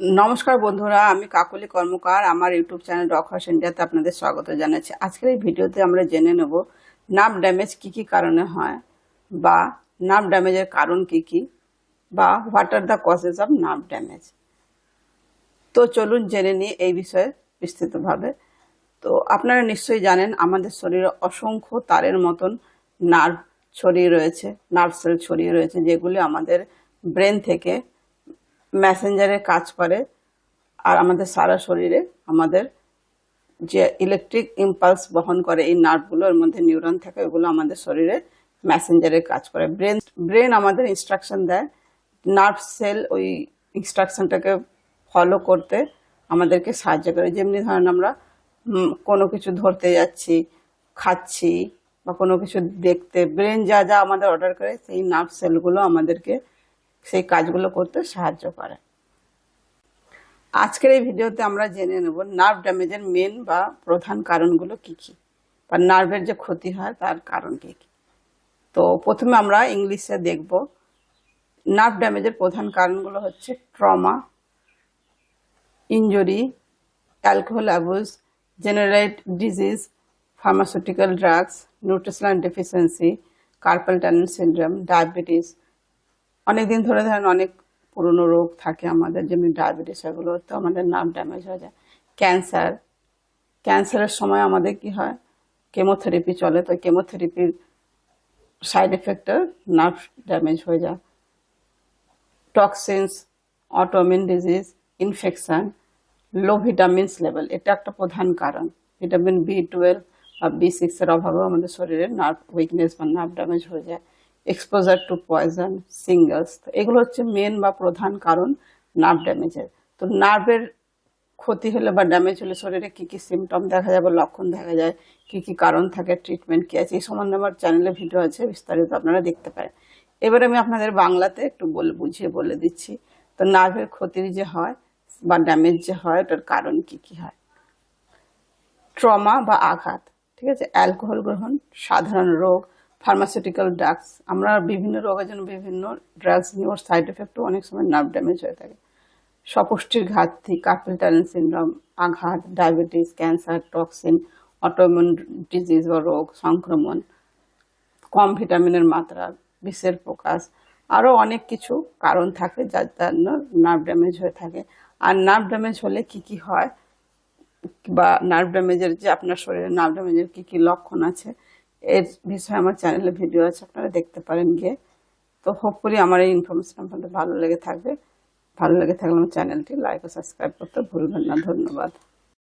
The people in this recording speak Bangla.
নমস্কার বন্ধুরা, আমি কাকলি কর্মকার, আমার ইউটিউব চ্যানেল ডক্টর ইন্ডিয়াতে আপনাদের স্বাগত জানাচ্ছি। আজকের এই ভিডিওতে আমরা জেনে নেব নার্ভ ড্যামেজ কি কি কারণে হয় বা নার্ভ ড্যামেজের কারণ কি কি বা what are the causes of nerve damage. তো চলুন জেনে নিই এই বিষয়ে বিস্তৃতভাবে তো আপনারা নিশ্চয়ই জানেন, আমাদের শরীরে অসংখ্য তারের মতন নার্ভ ছড়িয়ে রয়েছে নার্ভ সেল ছড়িয়ে রয়েছে, যেগুলি আমাদের ব্রেন থেকে ম্যাসেঞ্জারে কাজ করে আর আমাদের সারা শরীরে আমাদের যে ইলেকট্রিক ইম্পালস বহন করে এই নার্ভগুলোর মধ্যে নিউরন থাকে, ওগুলো আমাদের শরীরে ম্যাসেঞ্জারে কাজ করে। ব্রেন ব্রেন আমাদের ইনস্ট্রাকশন দেয়। নার্ভ সেল ওই ইনস্ট্রাকশনটাকে ফলো করতে আমাদেরকে সাহায্য করে। যেমনি ধরেন আমরা কোনো কিছু ধরতে যাচ্ছি, খাচ্ছি বা কোনো কিছু দেখতে ব্রেন যা যা আমাদের অর্ডার করে, সেই নার্ভ সেলগুলো আমাদেরকে সেই কাজগুলো করতে সাহায্য করে। আজকের এই ভিডিওতে আমরা জেনে নেব নার্ভ ড্যামেজের মেন বা প্রধান কারণগুলো কি কি বা নার্ভের যে ক্ষতি হয় তার কারণ কি কি। তো প্রথমে আমরা ইংলিশে দেখব নার্ভ ড্যামেজের প্রধান কারণগুলো হচ্ছে trauma injury alcohol abuse generate disease pharmaceutical drugs nutritional deficiency carpal tunnel syndrome diabetes অনেকদিন ধরে ধরেন অনেক পুরনো রোগ থাকে আমাদের, যেমনি ডায়াবেটিস এগুলো, তো আমাদের নার্ভ ড্যামেজ হয়ে যায়। ক্যান্সার, ক্যান্সারের সময় আমাদের কি হয়? কেমোথেরাপি চলে, তো কেমোথেরাপির সাইড এফেক্টে নার্ভ ড্যামেজ হয়ে যায়। Toxins autoimmune disease infection low vitamins level এটা একটা প্রধান কারণ। ভিটামিন বি টুয়েলভ বা বি সিক্সের অভাবেও আমাদের শরীরে নার্ভ উইকনেস বা নার্ভ ড্যামেজ হয়ে যায়। এক্সপোজার টু পয়জন সিঙ্গলস এগুলো হচ্ছে মেন বা প্রধান কারণ নার্ভ ড্যামেজের তো নার্ভের ক্ষতি হলে বা ড্যামেজ হলে শরীরে কী কী সিমটম দেখা যায় বা লক্ষণ দেখা যায়, কি কি কারণ থাকে ট্রিটমেন্ট কী আছে, এই সম্বন্ধে আমার চ্যানেলে ভিডিও আছে, বিস্তারিত আপনারা দেখতে পারেন। এবার আমি আপনাদের বাংলাতে একটু বলে, বুঝিয়ে বলে দিচ্ছি। তো নার্ভের ক্ষতির যে হয় বা ড্যামেজ যে হয়, ওটার কারণ কি কি হয়? ট্রমা বা আঘাত, ঠিক আছে? অ্যালকোহল গ্রহণ, সাধারণ রোগ ফার্মাসিউটিক্যাল ড্রাগস আমরা বিভিন্ন রোগের জন্য বিভিন্ন ড্রাগস নিয়ে ওর সাইড এফেক্টও অনেক সময় নার্ভ ড্যামেজ হয়ে থাকে। সপুষ্টির ঘাটতি কার্পেল ট্যালেন্ট সিন্ড্রোম আঘাত diabetes cancer toxin autoimmune disease বা রোগ, সংক্রমণ, কম ভিটামিনের মাত্রা, বিষের প্রকাশ আরও অনেক কিছু কারণ থাকে যার জন্য নার্ভ ড্যামেজ হয়ে থাকে। আর নার্ভ ড্যামেজ হলে কি কি হয়? বা নার্ভ ড্যামেজের যে আপনার শরীরে নার্ভ ড্যামেজের কী কী লক্ষণ আছে? এর বিষয়ে আমার চ্যানেলে ভিডিও আছে, আপনারা দেখতে পারেন গিয়ে। তো হোপফুলি আমার এই ইনফরমেশন আপনাদের ভালো লেগে থাকবে। ভালো লেগে থাকলে আমার চ্যানেলটি লাইক ও সাবস্ক্রাইব করতে ভুলবেন না। ধন্যবাদ।